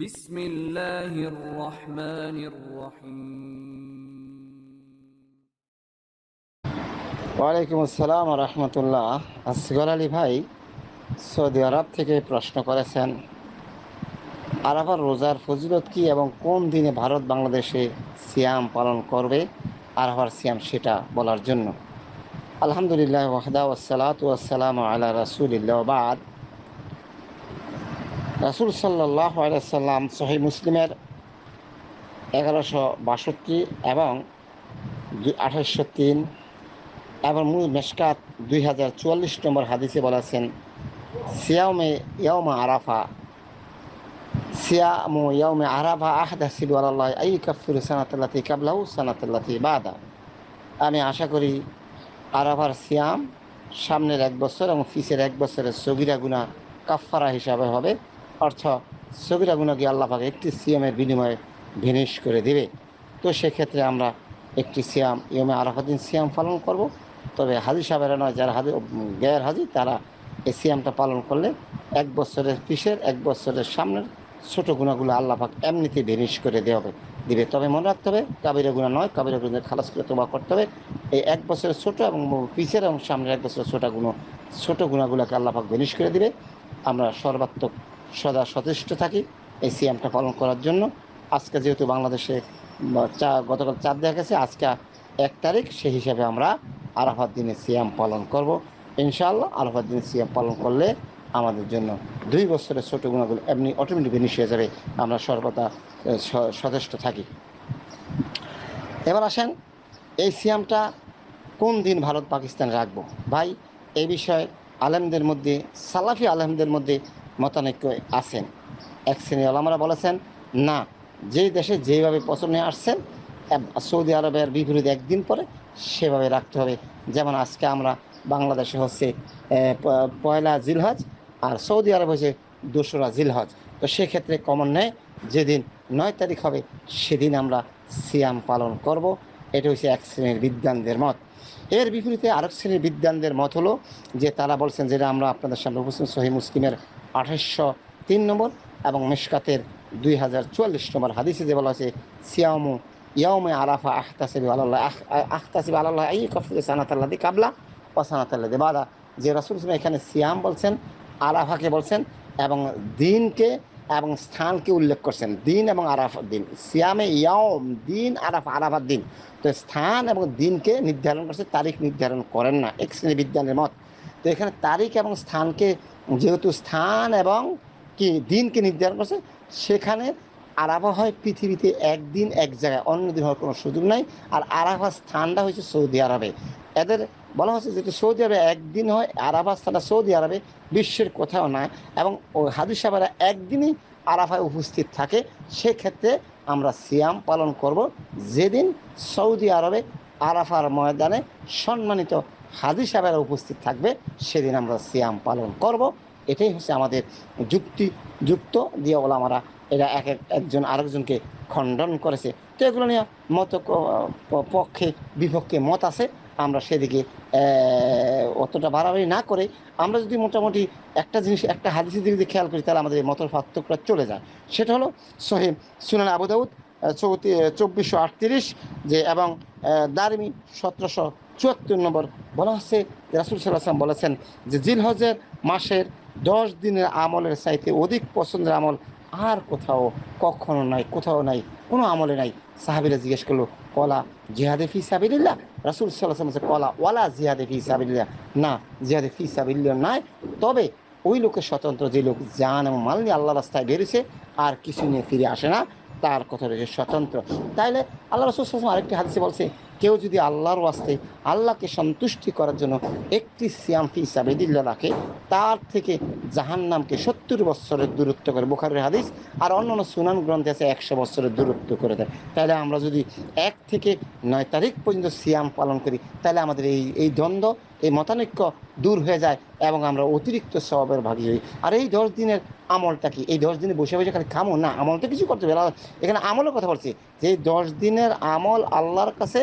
بسم الله الرحمن الرحيم ওয়ালাইকুম আসসালাম রহমতুল্লাহ আসগর আলী ভাই সৌদি আরব থেকে প্রশ্ন করেছেন আরাফার রোজার ফজিলত কি এবং কোন দিনে ভারত বাংলাদেশে সিয়াম পালন করবে আরাফার সিয়াম সেটা বলার জন্য আলহামদুলিল্লাহ ওয়াহদা ওসালাত ওয়াসালাম আলা রাসুলিল্লাহ বাদ রাসুল সাল্লাহ আলাইসাল্লাম সহি মুসলিমের এগারোশো বাষট্টি এবং আঠাশশো তিন এবং মূল মেশকাত দুই হাজার চুয়াল্লিশ নম্বর হাদিসে বলেছেন, সিয়ামে ইয়মা আরাফা। সিয়ামু ইয়মে আরাফা আহদা সিলু আল্লাহ আই কাফির সানাতাল্লাতি কাবলাউ সানাতাল্লাতি বাদা। আমি আশা করি আরাফার সিয়াম সামনের এক বছর এবং ফিসের এক বছরের সগিরা গুণা কাফারা হিসাবে হবে। অর্থ সগিরা গুণাকে আল্লাহফাকে একটি সিয়ামের বিনিময়ে ভিনিশ করে দেবে। তো সেক্ষেত্রে আমরা একটি সিয়াম, ইয়মে আরাফা দিন সিয়াম পালন করব। তবে হাজি সাহেবেরা নয়, যারা হাজি গ্যার হাজি, তারা এই সিয়ামটা পালন করলে এক বছরের পিসের, এক বছরের সামনের ছোট গুণাগুলো আল্লাহ পাক এমনিতে ভেনিশ করে দেওয়া হবে, দিবে। তবে মনে রাখতে হবে, কাবিরা গুণা নয়, কাবিরা গুণা খালাস করে তোমা করতে হবে। এই এক বছরের ছোট এবং পিসের এবং সামনের এক বছরের ছোট গুণ, ছোট গুণাগুলোকে আল্লাহ পাক ভেনিশ করে দিবে। আমরা সর্বাত্মক সদা সচেষ্ট থাকি এই সিয়ামটা পালন করার জন্য। আজকে যেহেতু বাংলাদেশে চা, গতকাল চাঁদ দেখা গেছে, আজকে এক তারিখ, সেই হিসাবে আমরা আরাফাত দিনে সিয়াম পালন করব। ইনশাআল্লাহ আরাফাত দিনে সিয়াম পালন করলে আমাদের জন্য দুই বছরের ছোটো গুণাগুলো এমনি অটোমেটিক বেনিশ হয়ে যাবে। আমরা সর্বদা সচেষ্ট থাকি। এবার আসেন, এই সিয়ামটা কোন দিন ভারত পাকিস্তান রাখব? ভাই, এই বিষয়ে আলেমদের মধ্যে, সালাফি আলেমদের মধ্যে মতানৈক্য আছেন। এক শ্রেণি আলমরা বলেছেন, না, যেই দেশে যেভাবে পছন্দ আসছেন সৌদি আরবের বিপরীত একদিন পরে সেভাবে রাখতে হবে। যেমন আজকে আমরা বাংলাদেশে হচ্ছে পয়লা জিলহজ আর সৌদি আরব হচ্ছে দোসরা জিলহজ। তো সেক্ষেত্রে কমন নেয় যেদিন নয় তারিখ হবে, সেদিন আমরা সিয়াম পালন করব। এটা হচ্ছে এক শ্রেণির বিদ্যানদের মত। এর বিপরীতে আরেক শ্রেণির বিদ্যানদের মত হলো যে তারা বলছেন যেটা আমরা আপনাদের সামনে উপস্থিত সহি মুসলিমের আঠাশশো তিন নম্বর এবং মেশকাতের দুই হাজার চুয়াল্লিশ নম্বর হাদিসে যে বলা আছে সিয়ামু ইয়াউমে আরাফা আখতাসিব আল্লাহ আখতাসিব আল্লাহ এই কফিল সানাতাল্লাদি কাবলা ও সানাতাল্লাদি বাদা। যে রাসুল এখানে সিয়াম বলছেন, আরাফাকে বলছেন এবং দিনকে এবং স্থানকে উল্লেখ করছেন। দিন এবং আরাফার দিন। সিয়ামে ইয়াম দিন, আরাফা আরাফার দিন। তো স্থান এবং দিনকে নির্ধারণ করছে, তারিখ নির্ধারণ করেন না। এক শ্রেণি বিজ্ঞানের মত। তো এখানে তারিখ এবং স্থানকে, যেহেতু স্থান এবং কি দিনকে নির্ধারণ করছে, সেখানে আরাফা হয় পৃথিবীতে একদিন, এক জায়গায়। অন্য দিন হওয়ার কোনো সুযোগ নাই। আর আরাফা স্থানটা হয়েছে সৌদি আরবে। এদের বলা হচ্ছে যেহেতু সৌদি আরবে একদিন হয় আরাফা স্থানটা সৌদি আরবে বিশ্বের কোথাও নাই এবং হাদিস সাহেবেরা একদিনই আরাফায় উপস্থিত থাকে। সেক্ষেত্রে আমরা সিয়াম পালন করব যেদিন সৌদি আরবে আরাফার ময়দানে সম্মানিত হাজি সাহেবেরা উপস্থিত থাকবে, সেদিন আমরা সিয়াম পালন করব। এটাই হচ্ছে আমাদের যুক্তি, যুক্ত দিয়ে ওলামারা এরা এক এক একজন আরেকজনকে খণ্ডন করেছে। তো এগুলো নিয়ে মত পক্ষে বিপক্ষে মত আছে। আমরা সেদিকে অতটা বাড়াবাড়ি না করে আমরা যদি মোটামুটি একটা জিনিস, একটা হাদিসের দিকে খেয়াল করি, তাহলে আমাদের মতের পার্থক্যটা চলে যায়। সেটা হলো সোহেব সুনান আবুদাউদ চৌতি চব্বিশশো আটত্রিশ যে, এবং দারিমি সতেরোশো চুয়াত্তর নম্বর বলা হচ্ছে রাসুল সাল্লাম বলেছেন যে জিলহজের মাসের দশ দিনের আমলের চাইতে অধিক পছন্দের আমল আর কোথাও, কখনো নাই, কোথাও নাই, কোনো আমলে নাই। সাহাবিরা জিজ্ঞেস করল, কলা জিহাদে ফি সাবিল্লাহ রাসুল সাল্লাহ কলা ওয়ালা জিহাদে ফি সাবিল্লাহ না, জিহাদে ফি সাবিল্লাহ নাই। তবে ওই লোকের স্বতন্ত্র যে লোক জান এবং মাল নিয়ে আল্লাহ রাস্তায় বেরিয়েছে, আর কিছু নিয়ে ফিরে আসে না, তার কথা রয়েছে স্বতন্ত্র। তাইলে আল্লাহ রসুল আরেকটি হাদিসে বলছে কেউ যদি আল্লাহর ওয়াস্তে আল্লাহকে সন্তুষ্টি করার জন্য একটি সিয়াম হিসাবে সাবেদিল্লা রাখে, তার থেকে জাহান নামকে সত্তর বছরের দূরত্ব করে, বুখারের হাদিস, আর অন্য অন্য সুনান গ্রন্থে আছে একশো বছরের দূরত্ব করে দেয়। তাহলে আমরা যদি এক থেকে নয় তারিখ পর্যন্ত সিয়াম পালন করি, তাহলে আমাদের এই এই দ্বন্দ্ব, এই মতানৈক্য দূর হয়ে যায়। এবং আমরা অতিরিক্ত স্বভাবের ভাগী হই। আর এই দশ দিনের আমলটা কি? এই দশ দিনে বসে বসে খালি খামো? না আমলটা কিছু করতে হবে। এখানে আমলের কথা বলছি। যে দশ দিনের আমল আল্লাহর কাছে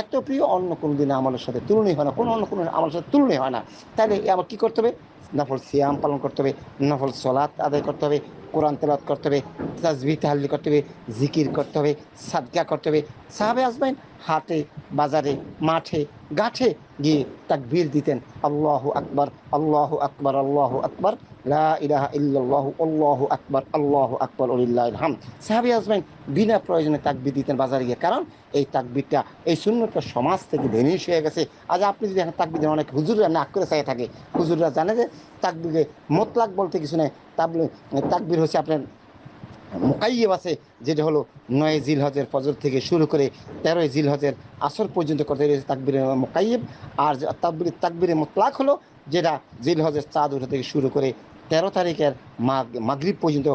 এত প্রিয়, অন্য কোনো দিনের আমলের সাথে তুলনাই হয় না। কোনো অন্য কোনো আমলের সাথে তুলনাই হয় না। তাহলে আমার কী করতে হবে? নফল সিয়াম পালন করতে হবে, নফল সলাৎ আদায় করতে হবে, কোরআন তেলাওয়াত করতে হবে তাজবি তাহলিল করতে হবে, জিকির করতে হবে, সাদকা করতে হবে। সাহাবে আসবেন হাটে, বাজারে, মাঠে গাছে গিয়ে তাকবীর দিতেন আল্লাহু আকবার আল্লাহু আকবার আল্লাহু আকবার ইলাহা ইল্লাল্লাহু আল্লাহু আকবার আল্লাহু আকবার ওলিল্লাহিল হামদ। সাহাবী আসবেন বিনা প্রয়োজনে তাকবীর দিতেন বাজারে গিয়ে। কারণ এই তাকবীরটা এই শূন্যটা সমাজ থেকে ভেনিশ হয়ে গেছে। আজ আপনি যদি এখন তাকবীর দেন, অনেক হুজুররা নাক করে চাই থাকে। হুজুররা জানে যে তাকবীরে মোতলাক বলতে কিছু নেই। তাবলি তাকবীর হচ্ছে আপনার মোকাইয়েব আছে, যেটা হলো নয় জিল হজের ফজর থেকে শুরু করে তেরোই জিল হজের আসর পর্যন্ত করতে রয়েছে তাকবির মোকাইব আর তাকবির তাকবির মোতলাক হলো, যেটা জিল হজের চাঁদ উঠা থেকে শুরু করে তেরো তারিখের মাগ, মাগরিব পর্যন্ত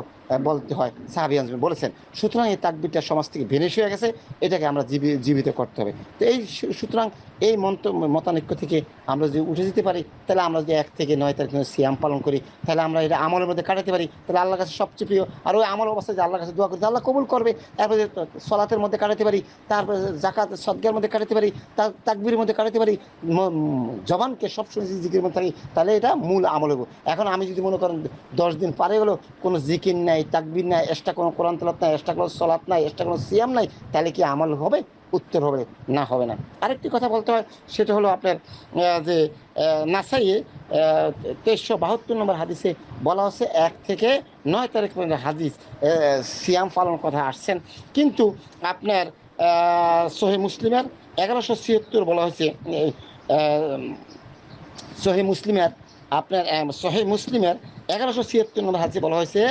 বলতে হয় সাহাবিয়ান বলেছেন, সুতরাং এই তাকবিরটা সমাজ থেকে ভেনিশ হয়ে গেছে, এটাকে আমরা জীবি- জীবিত করতে হবে। তো এই সুতরাং এই মন্ত, মতানৈক্য থেকে আমরা যদি উঠে যেতে পারি, তাহলে আমরা যদি এক থেকে নয় তারিখ সিয়াম পালন করি, তাহলে আমরা এটা আমলের মধ্যে কাটাতে পারি, তাহলে আল্লাহর কাছে সবচেয়ে প্রিয়। আর ওই আমল অবস্থায় যে আল্লাহর কাছে দোয়া করি আল্লাহ কবুল করবে। তারপরে সলাতের মধ্যে কাটাতে পারি, তারপরে জাকাত সদ্গার মধ্যে কাটাতে পারি তার তাকবির মধ্যে কাটাতে পারি জবানকে সবসময় জিকির মধ্যে থাকি, তাহলে এটা মূল আমল হব এখন আমি যদি মনে করেন দশ দিন পারে গেলো, কোনো জিকির নাই তাকবির নাই, এক্সট্রা কোনো কোরআন তলাত নাই, এক্সট্রা কোনো সলাৎ নাই, এক্সট্রা কোনো সিয়াম নাই, তাহলে কি আমল হবে, উত্তর হবে, না হবে না? আরেকটি কথা বলতে হয়, সেটা হলো আপনার যে নাসাইয়ে তেইশশো বাহাত্তর নম্বর হাদিসে বলা হচ্ছে এক থেকে নয় তারিখ পর্যন্ত হাদিস সিয়াম পালন কথা আসছেন। কিন্তু আপনার সোহে মুসলিমের এগারোশো ছিয়াত্তর বলা হয়েছে সোহে মুসলিমের, আপনার সোহে মুসলিমের এগারোশো ছিয়াত্তর নম্বর হাদিসে বলা হয়েছে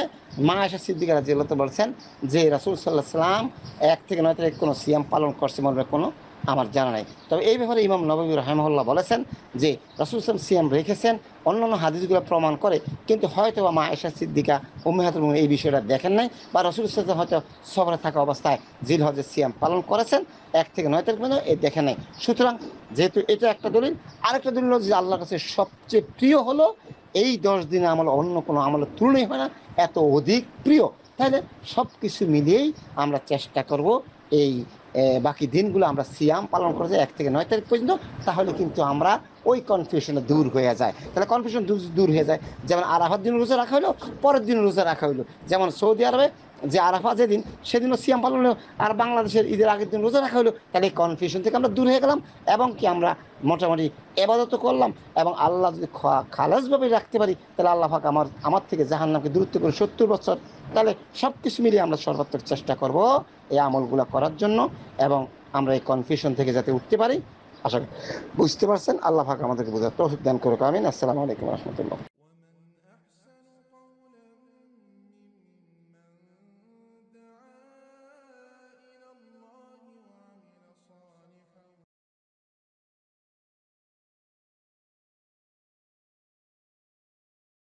মা আয়সা সিদ্দিকা রাজিয়াল্লাহ বলছেন যে রাসুল সাল্লাহ সাল্লাম এক থেকে নয় তারিখ কোনো সিয়াম পালন করছে মনে কোনো আমার জানা নাই। তবে এই ব্যাপারে ইমাম নবী রহমল্লাহ বলেছেন যে রাসুল ইসলাম সিয়াম রেখেছেন, অন্যান্য হাদিসগুলো প্রমাণ করে, কিন্তু হয়তো বা মা আয়সা সিদ্দিকা উম্মেহাতুল এই বিষয়টা দেখেন নাই বা রসুল ইসলাম হয়তো সবরে থাকা অবস্থায় জিল হজের সিয়াম পালন করেছেন, এক থেকে নয় তারিখ পর্যন্ত এই দেখেন নাই। সুতরাং যেহেতু এটা একটা দলিল, আরেকটা দলিল যে আল্লাহর কাছে সবচেয়ে প্রিয় হলো এই দশ দিনে আমল অন্য কোনো আমলের তুলনাই হয় না, এত অধিক প্রিয়। তাহলে সব কিছু মিলিয়েই আমরা চেষ্টা করব এই বাকি দিনগুলো আমরা সিয়াম পালন করেছি এক থেকে নয় তারিখ পর্যন্ত। তাহলে কিন্তু আমরা ওই কনফিউশনে দূর হয়ে যায়। তাহলে কনফিউশন দূর হয়ে যায়। যেমন আরাফার দিন রোজা রাখা হলো, পরের দিন রোজা রাখা হলো। যেমন সৌদি আরবে যে আরাফা যেদিন, সেদিনও সিয়াম পালন হলো। আর বাংলাদেশের ঈদের আগের দিন রোজা রাখা হলো। তাহলে এই কনফিউশন থেকে আমরা দূর হয়ে গেলাম এবং কি আমরা মোটামুটি এবাদত করলাম এবং আল্লাহ যদি খালাসভাবে রাখতে পারি, তাহলে আল্লাহ পাক আমার আমার থেকে জাহান্নামকে দূরত্ব করে সত্তর বছর, তাহলে সব কিছু মিলিয়ে আমরা সর্বাত্মক চেষ্টা করব এই আমলগুলো করার জন্য এবং আমরা এই কনফিউশন থেকে যাতে উঠতে পারি। আশা বুঝতে পারছেন? আল্লাহ পাক আমাদেরকে বোঝার তৌফিক দান করুক। আমিন। আসসালামু আলাইকুম রহমতুল্লাহ।